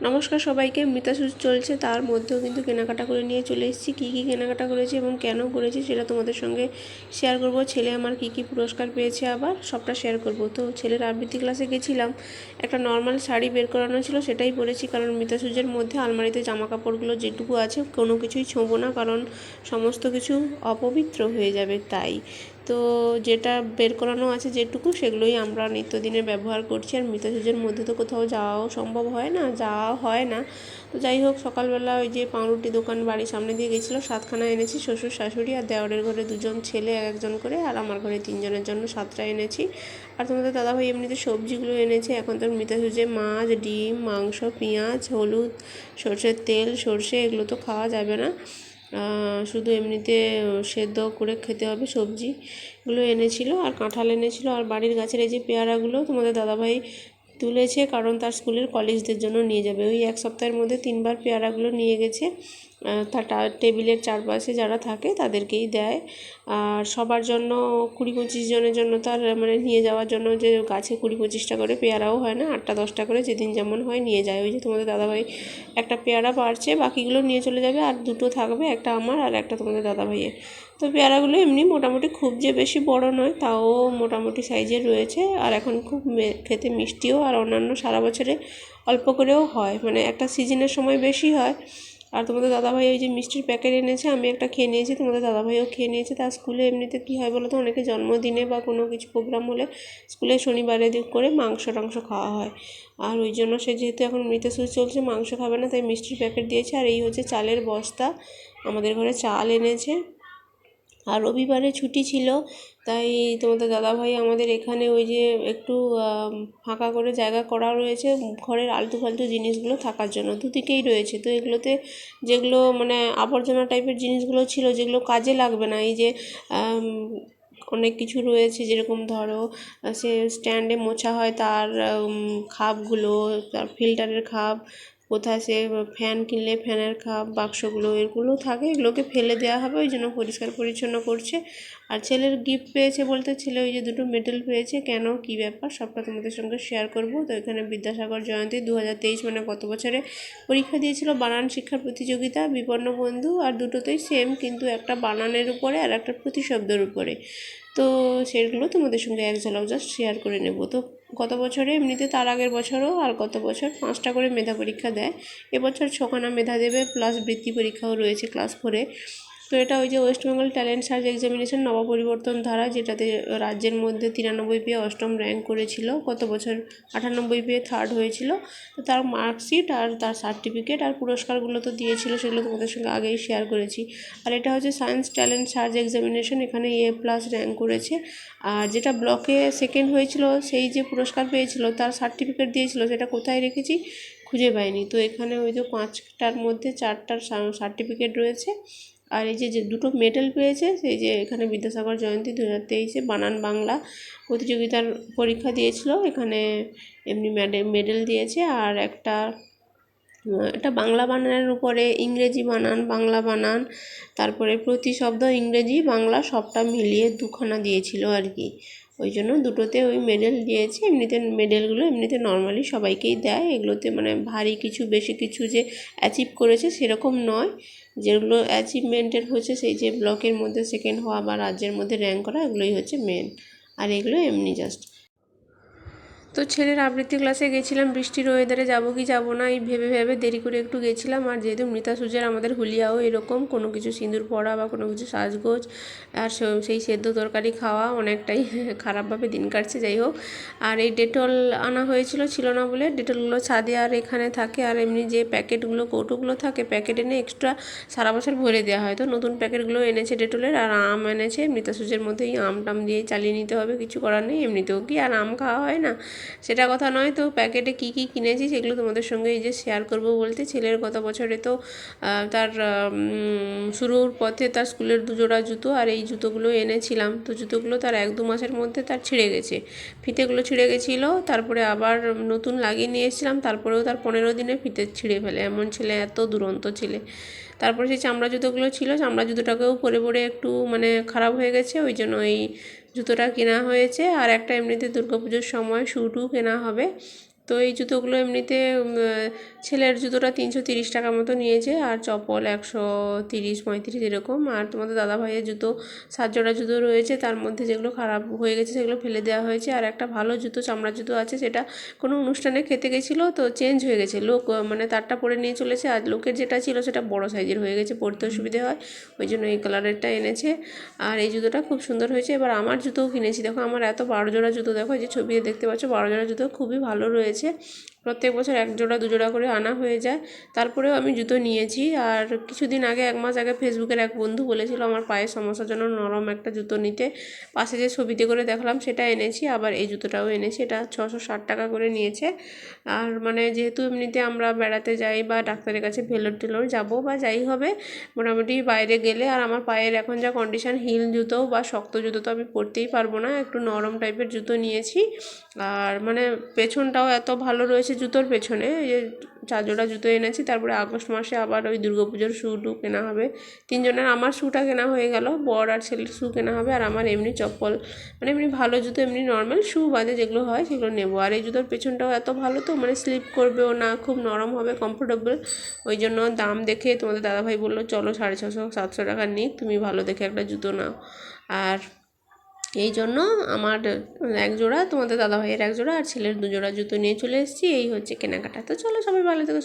নমস্কার সবাইকে, মিতা চলছে। তার মধ্যেও কিন্তু কেনাকাটা করে নিয়ে চলে এসেছি। কী কী কেনাকাটা করেছি এবং কেন করেছি সেটা তোমাদের সঙ্গে শেয়ার করব। ছেলে আমার কী কী পুরস্কার পেয়েছে আবার সবটা শেয়ার করব। তো ছেলের আবৃত্তি ক্লাসে গেছিলাম। একটা নর্মাল শাড়ি বের করানো ছিল, সেটাই পরেছি। কারণ মিতা সুজের মধ্যে আলমারিতে জামা কাপড়গুলো যেটুকু আছে, কোনো কিছুই ছোঁবো না। কারণ সমস্ত কিছু অপবিত্র হয়ে যাবে, তাই। তো যেটা বের করানো আছে যেটুকু, সেগুলোই আমরা নিত্যদিনে ব্যবহার করছি। আর মৃতসূর্যের মধ্যে তো কোথাও যাওয়াও সম্ভব হয় না, যাওয়া হয় না। তো যাই হোক, সকালবেলা ওই যে পাউরুটি দোকান বাড়ির সামনে দিয়ে গেছিল, সাতখানা এনেছি শ্বশুর শাশুড়ি আর দেওয়ারের ঘরে দুজন ছেলে এক একজন করে, আর আমার ঘরে তিনজনের জন্য সাতটা এনেছি। আর তোমাদের দাদাভাই এমনিতে সবজিগুলো এনেছে, এখন তো মৃতসূর্যে মাছ, ডিম, মাংস, পেঁয়াজ, হলুদ, সর্ষের তেল, সর্ষে, এগুলো তো খাওয়া যাবে না। শুধু এমনিতে সেদ্ধ করে খেতে হবে সবজিগুলো এনেছিলো আর কাঁঠাল এনেছিলো আর বাড়ির গাছের এই যে পেয়ারাগুলো তোমাদের দাদাভাই তুলেছে কারণ তার স্কুলের কলেজদের জন্য নিয়ে যাবে। ওই এক সপ্তাহের মধ্যে তিনবার পেয়ারাগুলো নিয়ে গেছে। টেবিলের চারপাশে যারা থাকে তাদেরকেই দেয়। আর সবার জন্য কুড়ি পঁচিশ জনের জন্য তার মানে নিয়ে যাওয়ার জন্য যে গাছে কুড়ি পঁচিশটা করে পেয়ারাও হয় না, আটটা দশটা করে যেদিন যেমন হয় নিয়ে যায়। ওই যে তোমাদের দাদাভাই একটা পেয়ারা পারছে, বাকিগুলো নিয়ে চলে যাবে, আর দুটো থাকবে, একটা আমার আর একটা তোমাদের দাদাভাইয়ের। তো পেয়ারাগুলো এমনি মোটামুটি খুব যে বেশি বড় নয়, তাও মোটামুটি সাইজের রয়েছে। আর এখন খুব খেতে মিষ্টিও, আর অন্যান্য সারা বছরে অল্প করেও হয়। মানে একটা সিজনের সময় বেশি হয়। আর তোমাদের দাদাভাই ওই যে মিষ্টির প্যাকেট এনেছে, আমি একটা খেয়ে নিয়েছি, তোমাদের দাদাভাইও খেয়ে নিয়েছে। তার স্কুলে এমনিতে কী হয় বলো তো, অনেকে জন্মদিনে বা কোনো কিছু প্রোগ্রাম হলে স্কুলে শনিবারের দিক করে মাংস টাংস খাওয়া হয়। আর ওই জন্য সে যেহেতু এখন মৃতসূচ চলছে, মাংস খাবে না, তাই মিষ্টির প্যাকেট দিয়েছে। আর এই হচ্ছে চালের বস্তা, আমাদের ঘরে চাল এনেছে। আর রবিবারে ছুটি ছিল, তাই তোমাদের দাদাভাই আমাদের এখানে ওই যে একটু ফাঁকা করে জায়গা করা রয়েছে, ঘরের আলতু ফালতু জিনিসগুলো থাকার জন্য। দুদিকেই রয়েছে। তো এগুলোতে যেগুলো মানে আবর্জনা টাইপের জিনিসগুলো ছিল, যেগুলো কাজে লাগবে না। এই যে অনেক কিছু রয়েছে, যেরকম ধরো, সে স্ট্যান্ডে মোছা হয় তার খাপগুলো, তার ফিল্টারের খাপ কোথায় সে ফ্যান কিনলে ফ্যানের খাপ, বাক্সগুলো, এগুলো থাকে, এগুলোকে ফেলে দেওয়া হবে, ওই জন্য পরিষ্কার পরিচ্ছন্ন করছে। আর ছেলের গিফট পেয়েছে বলতে ছেলে ওই যে দুটো মেডেল পেয়েছে। কেন? কি ব্যাপার? সবটা তোমাদের সঙ্গে শেয়ার করব। তো এখানে বিদ্যাসাগর জয়ন্তী দু হাজার তেইশ মানে গত বছরে পরীক্ষা দিয়েছিল? বানান শিক্ষার প্রতিযোগিতা, বিপন্ন বন্ধু আর দুটোতেই সেম কিন্তু একটা বানানের উপরে আর একটা প্রতিশব্দের উপরে। তো সেগুলো তোমাদের সঙ্গে এক ঝলক জাস্ট শেয়ার করে নেব। তো গত বছরে? এমনিতে তার আগের বছরও আর গত বছর পাঁচটা করে মেধা পরীক্ষা দেয়। এবছর ছখানা মেধা দেবে প্লাস বৃত্তি পরীক্ষাও রয়েছে ক্লাস ফোরে তো এটা ওই যে West Bengal talent search examination নবপরিবর্তন ধারা, যেটাতে রাজ্যের মধ্যে তিরানব্বই পেয়ে অষ্টম র্যাঙ্ক করেছিল, গত বছর আটানব্বই পেয়ে থার্ড হয়েছিল। তো তার মার্কশিট আর তার সার্টিফিকেট আর পুরস্কারগুলো তো দিয়েছিল, সেগুলো তোমাদের সঙ্গে আগেই শেয়ার করেছি। আর এটা হচ্ছে সায়েন্স ট্যালেন্ট সার্চ এক্সামিনেশন এখানে এ প্লাস র্যাঙ্ক করেছে। আর যেটা ব্লকে সেকেন্ড হয়েছিল, সেই যে পুরস্কার পেয়েছিল, তার সার্টিফিকেট দিয়েছিল, সেটা কোথায় রেখেছি খুঁজে পাইনি। তো এখানে ওই যে পাঁচটার মধ্যে চারটার সার্টিফিকেট রয়েছে। আর এই যে যে দুটো মেডেল পেয়েছে, সেই যে এখানে বিদ্যাসাগর জয়ন্তী দু হাজার তেইশে বানান বাংলা প্রতিযোগিতার পরীক্ষা দিয়েছিল। এখানে এমনি মেডেল দিয়েছে। আর একটা একটা বাংলা বানানের উপরে ইংরেজি বানান, বাংলা বানান, তারপরে প্রতি শব্দ ইংরেজি, বাংলা সবটা মিলিয়ে দুখানা দিয়েছিল আর কি। ওই জন্য দুটোতে ওই মেডেল দিয়েছে। এমনিতে মেডেলগুলো এমনিতে নর্মালি সবাইকেই দেয়। এগুলোতে মানে ভারী কিছু, বেশি কিছু যে অ্যাচিভ করেছে সেরকম নয়। যেগুলো অ্যাচিভমেন্টের হচ্ছে সেই যে ব্লকের মধ্যে সেকেন্ড হওয়া বা রাজ্যের মধ্যে র্যাঙ্ক করা, এগুলোই হচ্ছে মেন আর এগুলো এমনি জাস্ট তো ছেলের আবৃত্তি ক্লাসে গেছিলাম, বৃষ্টির ওয়েদারে যাব কি যাব না, এই ভেবে ভেবে দেরি করে একটু গেছিলাম। আর যেহেতু মৃতা সুজের আমাদের হুলিয়াও এরকম, কোনো কিছু সিঁদুর পড়া বা কোনো কিছু সাজগোজ আর সেই সেদ্ধ তরকারি খাওয়া অনেকটাই খারাপভাবে দিন কাটছে, যাই হোক। আর এই ডেটল আনা হয়েছিল, ছিল না বলে, ডেটলগুলো ছাদে আর এখানে থাকে। আর এমনি যে প্যাকেটগুলো, কৌটোগুলো থাকে, প্যাকেট এনে এক্সট্রা সারা বছর ভরে দেওয়া হয়। তো নতুন প্যাকেটগুলো এনেছে ডেটলের, আর আম এনেছে। মৃতা সুজের মধ্যেই আম টাম দিয়ে চালিয়ে নিতে হবে, কিছু করার নেই। এমনিতেও কি আর আম খাওয়া হয় না? সেটা কথা নয়। তো প্যাকেটে কী কী কিনেছি সেগুলো তোমাদের সঙ্গে এই যে শেয়ার করব বলতে। ছেলের গত বছরে তো তার শুরুর পথে তার স্কুলের দুজোড়া জুতো আর এই জুতোগুলো এনেছিলাম। তো জুতোগুলো তার এক দু মাসের মধ্যে তার ছিঁড়ে গেছে। ফিতেগুলো ছিঁড়ে গেছিল, তারপরে আবার নতুন লাগিয়ে নিয়ে এসেছিলাম, তারপরেও তার পনেরো দিনে ফিতে ছিঁড়ে ফেলে। এমন ছেলে, এত দুরন্ত ছেলে। তারপরে সেই চামড়া জুতোগুলো ছিল, চামড়া জুতোটাকেও পরে পরে একটু মানে খারাপ হয়ে গেছে, ওই জন্য এই জুতোটা কেনা হয়েছে আর একটা এমনিতে পুজোর সময় শ্যুটও কেনা হবে। তো এই জুতোগুলো এমনিতে ছেলের জুতোটা তিনশো তিরিশ টাকা মতো নিয়েছে আর চপল একশো তিরিশ, পঁয়ত্রিশ এরকম। আর তোমাদের দাদা ভাইয়ের জুতো, সাত জোড়া জুতো রয়েছে, তার মধ্যে যেগুলো খারাপ হয়ে গেছে সেগুলো ফেলে দেওয়া হয়েছে। আর একটা ভালো জুতো চামড়ার জুতো আছে, সেটা কোনো অনুষ্ঠানে খেতে গেছিল তো চেঞ্জ হয়ে গেছে। লোক মানে তারটা পরে নিয়ে চলেছে আর লোকের যেটা ছিল সেটা বড় সাইজের হয়ে গেছে, পরতে অসুবিধে হয়, ওই জন্য এই কালারেরটা এনেছে। আর এই জুতোটা খুব সুন্দর হয়েছে। এবার আমার জুতোও কিনেছি। দেখো আমার এত বারো জোড়া জুতো, দেখো এই যে ছবিতে দেখতে পাচ্ছ, বারো জোড়া জুতো খুবই ভালো রয়েছে। છે. প্রত্যেক বছর এক জোড়া, দু জোড়া করে আনা হয়ে যায়। তারপরেও আমি জুতো নিয়েছি। আর কিছুদিন আগে, এক মাস আগে ফেসবুকের এক বন্ধু বলেছিল আমার পায়ের সমস্যার জন্য নরম একটা জুতো নিতে। পাশে যে ছবিতে করে দেখলাম, সেটা এনেছি। আবার এই জুতোটাও এনেছি। এটা ছশো ষাট টাকা করে নিয়েছে। আর মানে যেহেতু এমনিতে আমরা বেড়াতে যাই বা ডাক্তারের কাছে ভেলোর টেলোর যাব বা যাই হবে, মোটামুটি বাইরে গেলে, আর আমার পায়ের এখন যা কন্ডিশন হিল জুতো বা শক্ত জুতো তো আমি পরতেই পারব না। একটু নরম টাইপের জুতো নিয়েছি। আর মানে পেছনটাও এত ভালো রয়েছে জুতোর পেছনে, এই যে চার জোড়া জুতো এনেছি, তারপরে আগস্ট মাসে আবার ওই দুর্গাপুজোর শ্যু টু কেনা হবে। তিনজনের, আমার শ্যুটা কেনা হয়ে গেল, বর আর ছেলের শ্যু কেনা হবে, আর আমার এমনি চপ্পল মানে এমনি ভালো জুতো, এমনি নর্মাল শ্যু বাদে যেগুলো হয় সেগুলো নেব। আর এই জুতোর পেছনটাও এত ভালো তো মানে স্লিপ করবেও না, খুব নরম হবে কমফোর্টেবল ওই জন্য দাম দেখে তোমাদের দাদাভাই বলল, চলো সাড়ে ছশো, সাতশো টাকা নিক, তুমি ভালো দেখে একটা জুতো নাও। আর এই জন্য আমার এক জোড়া, তোমাদের দাদাভাইয়ের এক জোড়া আর ছেলের দুজোড়া জুতো নিয়ে চলে এসেছি। এই হচ্ছে কেনাকাটা। তো চলো সবাই ভালো থেকো